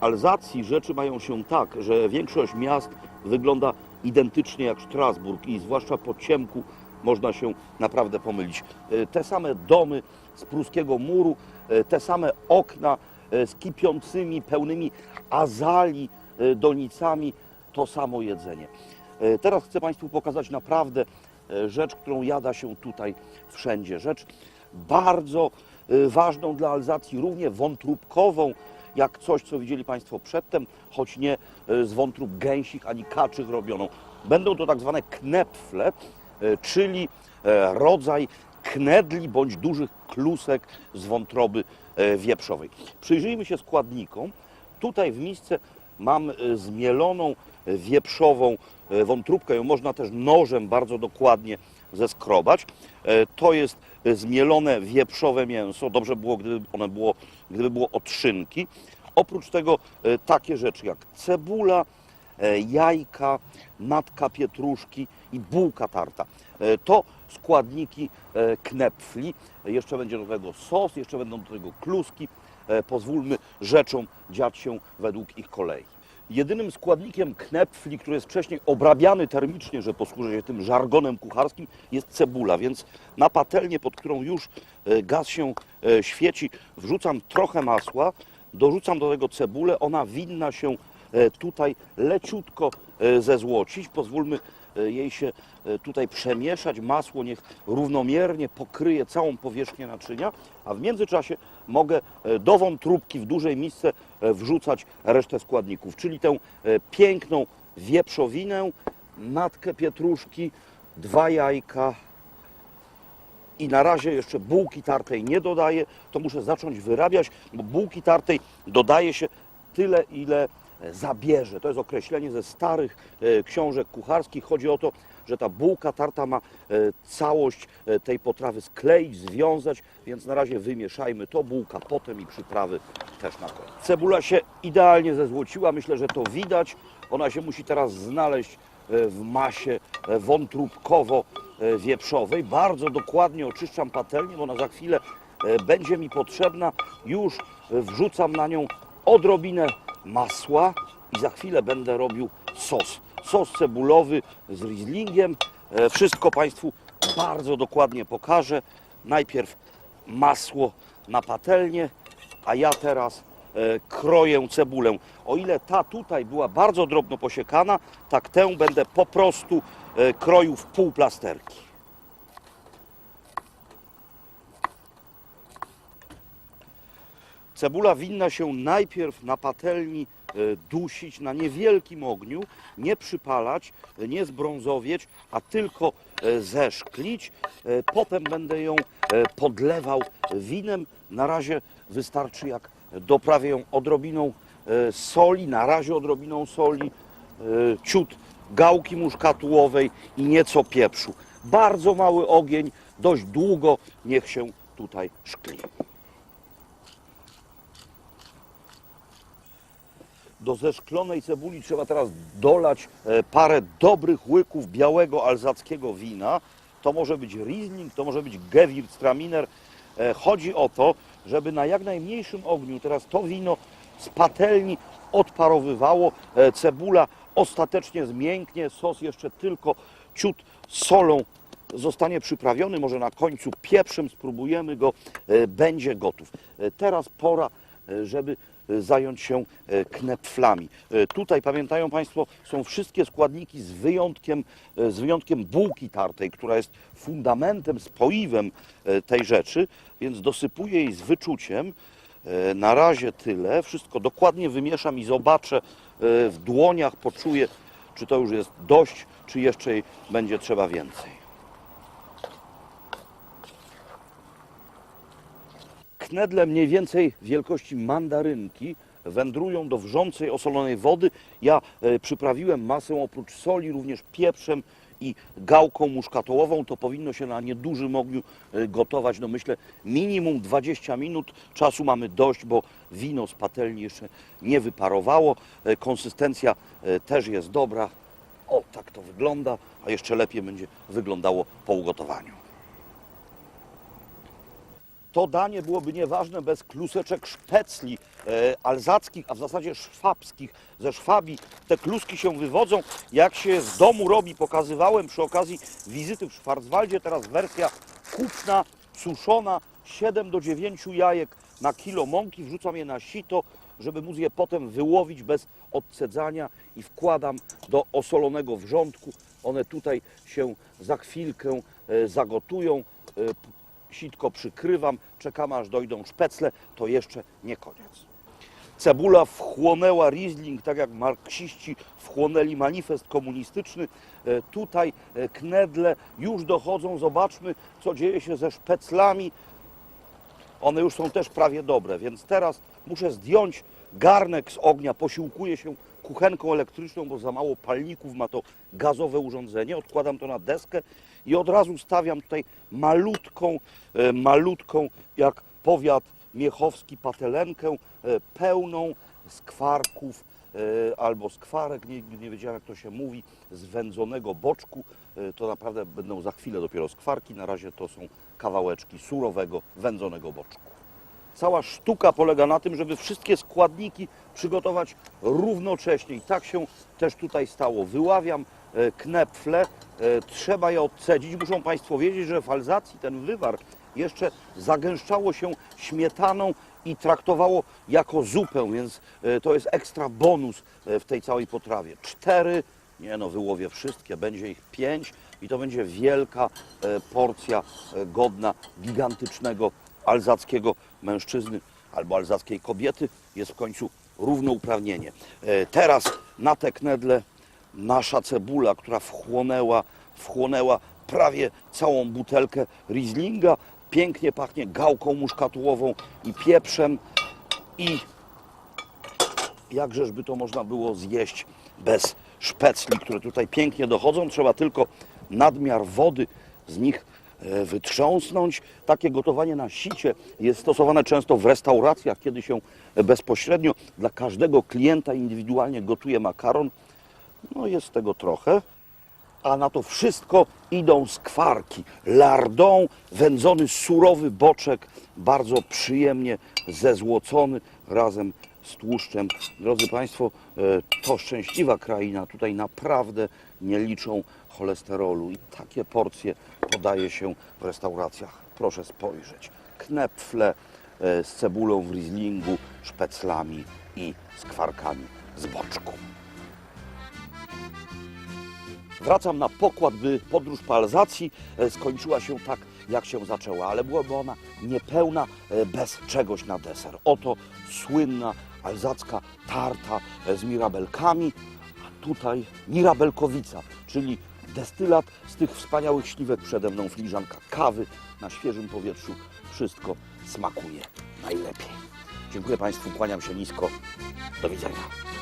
W Alzacji rzeczy mają się tak, że większość miast wygląda identycznie jak Strasburg i zwłaszcza po ciemku można się naprawdę pomylić. E, Te same domy z pruskiego muru, e, te same okna e, z kipiącymi, pełnymi azali, donicami, to samo jedzenie. Teraz chcę Państwu pokazać naprawdę rzecz, którą jada się tutaj wszędzie. Rzecz bardzo ważną dla Alzacji, równie wątróbkową, jak coś, co widzieli Państwo przedtem, choć nie e, z wątrób gęsich ani kaczych robioną. Będą to tak zwane knepfle, e, czyli e, rodzaj knedli bądź dużych klusek z wątroby wieprzowej. Przyjrzyjmy się składnikom. Tutaj w misce mam zmieloną wieprzową wątróbkę. Ją można też nożem bardzo dokładnie zeskrobać. To jest zmielone wieprzowe mięso. Dobrze było, gdyby one było, gdyby było od szynki. Oprócz tego e, takie rzeczy jak cebula, e, jajka, natka pietruszki i bułka tarta. E, To składniki knepfli. Jeszcze będzie do tego sos, jeszcze będą do tego kluski. Pozwólmy rzeczom dziać się według ich kolei. Jedynym składnikiem knepfli, który jest wcześniej obrabiany termicznie, że posłużę się tym żargonem kucharskim, jest cebula, więc na patelnię, pod którą już e, gaz się e, świeci, wrzucam trochę masła, dorzucam do tego cebulę, ona winna się e, tutaj leciutko zezłocić. Pozwólmy jej się e, tutaj przemieszać. Masło niech równomiernie pokryje całą powierzchnię naczynia, a w międzyczasie mogę e, do wątróbki w dużej misce e, wrzucać resztę składników, czyli tę e, piękną wieprzowinę, natkę pietruszki, dwa jajka, i na razie jeszcze bułki tartej nie dodaję, to muszę zacząć wyrabiać, bo bułki tartej dodaje się tyle, ile zabierze. To jest określenie ze starych e, książek kucharskich. Chodzi o to, że ta bułka tarta ma e, całość e, tej potrawy skleić, związać, więc na razie wymieszajmy to, bułka potem i przyprawy też na koniec. Cebula się idealnie zezłociła, myślę, że to widać. Ona się musi teraz znaleźć w masie wątróbkowo-wieprzowej. Bardzo dokładnie oczyszczam patelnię, bo ona za chwilę będzie mi potrzebna. Już wrzucam na nią odrobinę masła i za chwilę będę robił sos. Sos cebulowy z Rieslingiem. E, Wszystko Państwu bardzo dokładnie pokażę. Najpierw masło na patelnię, a ja teraz e, kroję cebulę. O ile ta tutaj była bardzo drobno posiekana, tak tę będę po prostu e, kroił w pół plasterki. Cebula winna się najpierw na patelni e, dusić na niewielkim ogniu, nie przypalać, e, nie zbrązowieć, a tylko e, zeszklić. Potem będę ją podlewał winem. Na razie wystarczy, jak doprawię ją odrobiną soli, na razie odrobiną soli, ciut gałki muszkatułowej i nieco pieprzu. Bardzo mały ogień, dość długo niech się tutaj szkli. Do zeszklonej cebuli trzeba teraz dolać e, parę dobrych łyków białego alzackiego wina. To może być Riesling, to może być Gewürztraminer. E, Chodzi o to, żeby na jak najmniejszym ogniu teraz to wino z patelni odparowywało. E, Cebula ostatecznie zmięknie, sos jeszcze tylko ciut solą zostanie przyprawiony, może na końcu pieprzem spróbujemy go, będzie gotów. Teraz pora, żeby zająć się e, knepflami. E, Tutaj pamiętają Państwo, są wszystkie składniki z wyjątkiem, z wyjątkiem bułki tartej, która jest fundamentem, spoiwem tej rzeczy, więc dosypuję jej z wyczuciem. Na razie tyle. Wszystko dokładnie wymieszam i zobaczę w dłoniach, poczuję, czy to już jest dość, czy jeszcze będzie trzeba więcej. Knedle mniej więcej wielkości mandarynki wędrują do wrzącej, osolonej wody. Ja e, przyprawiłem masę oprócz soli również pieprzem i gałką muszkatołową. To powinno się na niedużym ogniu e, gotować. No myślę minimum 20 minut. Czasu mamy dość, bo wino z patelni jeszcze nie wyparowało. E, Konsystencja też jest dobra. O, tak to wygląda, a jeszcze lepiej będzie wyglądało po ugotowaniu. To danie byłoby nieważne bez kluseczek szpecli e, alzackich, a w zasadzie szwabskich. Ze Szwabii te kluski się wywodzą. Jak się w domu robi, pokazywałem przy okazji wizyty w Schwarzwaldzie, teraz wersja kupna, suszona, 7 do 9 jajek na kilo mąki, wrzucam je na sito, żeby móc je potem wyłowić bez odcedzania i wkładam do osolonego wrzątku. One tutaj się za chwilkę e, zagotują. Sitko przykrywam, czekam aż dojdą szpecle, to jeszcze nie koniec. Cebula wchłonęła Riesling, tak jak marksiści wchłonęli manifest komunistyczny. E, Tutaj e, knedle już dochodzą. Zobaczmy, co dzieje się ze szpeclami. One już są też prawie dobre, więc teraz muszę zdjąć garnek z ognia. Posiłkuję się kuchenką elektryczną, bo za mało palników ma to gazowe urządzenie. Odkładam to na deskę i od razu stawiam tutaj malutką, e, malutką, jak powiat miechowski, patelenkę e, pełną skwarków e, albo skwarek, nie, nie wiedziałem jak to się mówi, z wędzonego boczku. To naprawdę będą za chwilę dopiero skwarki. Na razie to są kawałeczki surowego, wędzonego boczku. Cała sztuka polega na tym, żeby wszystkie składniki przygotować równocześnie. I tak się też tutaj stało. Wyławiam e, knepfle, e, trzeba je odcedzić. Muszą Państwo wiedzieć, że w Alzacji ten wywar jeszcze zagęszczało się śmietaną i traktowało jako zupę, więc e, to jest ekstra bonus w tej całej potrawie. Cztery, nie no, wyłowię wszystkie, będzie ich pięć i to będzie wielka porcja godna gigantycznego alzackiego mężczyzny albo alzackiej kobiety. Jest w końcu równouprawnienie. E, Teraz na te knedle nasza cebula, która wchłonęła, wchłonęła prawie całą butelkę Rieslinga. Pięknie pachnie gałką muszkatułową i pieprzem i jakżeż by to można było zjeść bez szpecli, które tutaj pięknie dochodzą. Trzeba tylko nadmiar wody z nich wytrząsnąć. Takie gotowanie na sicie jest stosowane często w restauracjach, kiedy się bezpośrednio dla każdego klienta indywidualnie gotuje makaron. No jest tego trochę. A na to wszystko idą skwarki. Lardon, wędzony surowy boczek, bardzo przyjemnie zezłocony razem z tłuszczem. Drodzy Państwo, e, to szczęśliwa kraina. Tutaj naprawdę nie liczą cholesterolu i takie porcje podaje się w restauracjach. Proszę spojrzeć. Knepfle e, z cebulą w Rieslingu, szpeclami i skwarkami z boczku. Wracam na pokład, by podróż po Alzacji e, skończyła się tak, jak się zaczęła, ale byłaby ona niepełna e, bez czegoś na deser. Oto słynna alzacka tarta e, z mirabelkami, a tutaj mirabelkowica, czyli destylat z tych wspaniałych śliwek przede mną, filiżanka kawy na świeżym powietrzu. Wszystko smakuje najlepiej. Dziękuję Państwu, kłaniam się nisko. Do widzenia.